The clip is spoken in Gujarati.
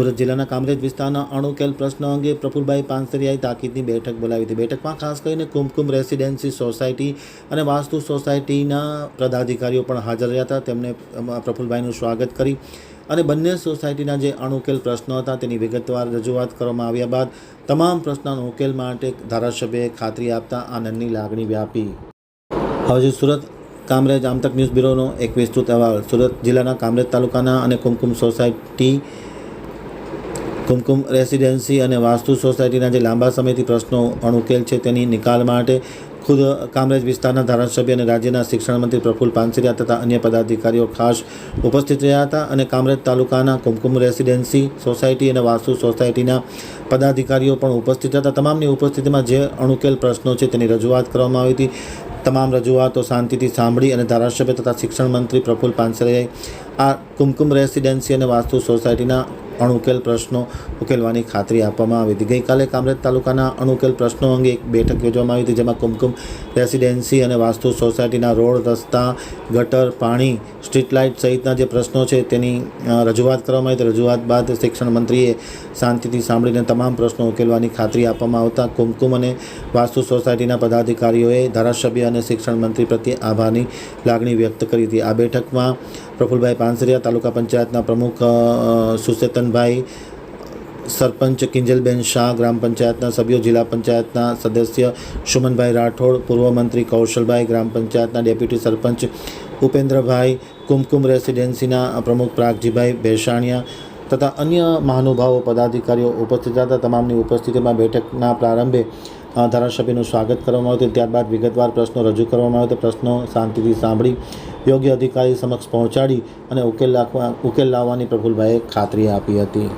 સુરત જિલ્લાના કામરેજ વિસ્તારના અણુકેલ પ્રશ્ન અંગે પ્રફુલભાઈ પાનસરિયાએ તાકીદની બેઠક બોલાવી હતી. બેઠકમાં ખાસ કરીને કુમકુમ રેસિડેન્સી સોસાયટી અને વાસ્તુ સોસાયટીના પદાધિકારીઓ પણ હાજર રહ્યા હતા. તેમણે પ્રફુલભાઈનું સ્વાગત કરી અને બંને સોસાયટીના જે અણુકેલ પ્રશ્નો હતા તેની વિગતવાર રજૂઆત કરવામાં આવ્યા બાદ તમામ પ્રશ્નોના ઉકેલ માટે ધારાસભ્યએ ખાતરી આપતા આનંદની લાગણી વ્યાપી. હવે સુરત કામરેજ આમતક ન્યૂઝ બ્યુરોનો વિસ્તૃત અહેવાલ. સુરત જિલ્લાના કામરેજ તાલુકાના અને કુમકુમ સોસાયટી કુમકુમ રેસિડેન્સી અને વાસ્તુ સોસાયટીના જે લાંબા સમયથી પ્રશ્નો અણુકેલ છે તેની નિકાલ માટે ખુદ કામરેજ વિસ્તારના ધારાસભ્ય અને રાજ્યના શિક્ષણ મંત્રી પ્રફુલ પાનસરિયા તથા અન્ય પદાધિકારીઓ ખાસ ઉપસ્થિત રહ્યા હતા અને કામરેજ તાલુકાના કુમકુમ રેસિડેન્સી સોસાયટી અને વાસ્તુ સોસાયટીના પદાધિકારીઓ પણ ઉપસ્થિત હતા. તમામની ઉપસ્થિતિમાં જે અણુકેલ પ્રશ્નો છે તેની રજૂઆત કરવામાં આવી હતી. તમામ રજૂઆતો શાંતિથી સાંભળી અને ધારાસભ્ય તથા શિક્ષણ મંત્રી પ્રફુલ પાનસરિયાએ આ કુમકુમ રેસિડેન્સી અને વાસ્તુ સોસાયટીના અણુકેલ પ્રશ્નો ઉકેલવાની ખાતરી આપવામાં આવી હતી. ગઈકાલે કામરેજ તાલુકાના અણુકેલ પ્રશ્નો અંગે એક બેઠક યોજવામાં આવી હતી, જેમાં કુમકુમ રેસિડેન્સી અને વાસ્તુ સોસાયટીના રોડ, રસ્તા, ગટર, પાણી, સ્ટ્રીટ લાઇટ સહિતના જે પ્રશ્નો છે તેની રજૂઆત કરવામાં આવી હતી. રજૂઆત બાદ શિક્ષણ મંત્રીએ શાંતિથી સાંભળીને તમામ પ્રશ્નો ઉકેલવાની ખાતરી આપવામાં આવતા કુમકુમ અને વાસ્તુ સોસાયટીના પદાધિકારીઓએ ધારાસભ્ય અને શિક્ષણ મંત્રી પ્રત્યે આભારની લાગણી વ્યક્ત કરી હતી. આ બેઠકમાં પ્રફુલભાઈ પાનસરિયા તાલુકા પંચાયતના પ્રમુખ સુચેતનભાઈ, સરપંચ કિંજલબેન શાહ, ગ્રામ પંચાયતના સભ્યો, જિલ્લા પંચાયતના સદસ્ય સુમનભાઈ રાઠોડ, પૂર્વ મંત્રી કૌશલભાઈ, ગ્રામ પંચાયતના ડેપ્યુટી સરપંચ ઉપેન્દ્રભાઈ, કુમકુમ રેસિડેન્સીના પ્રમુખ પ્રાગજીભાઈ ભેસાણિયા તથા અન્ય મહાનુભાવો, પદાધિકારીઓ ઉપસ્થિત હતા. તમામની ઉપસ્થિતિમાં બેઠકના પ્રારંભે ધારાસભ્યનું સ્વાગત કરવામાં આવ્યું ત્યારબાદ વિગતવાર પ્રશ્નો રજૂ કરવામાં આવ્યા પ્રશ્નો શાંતિથી સાંભળી યોગ્ય અધિકારી સમક્ષ પહોંચાડી અને ઉકેલ લાવવા ઉકેલ લાવવાની પ્રફુલભાઈએ ખાતરી આપી હતી.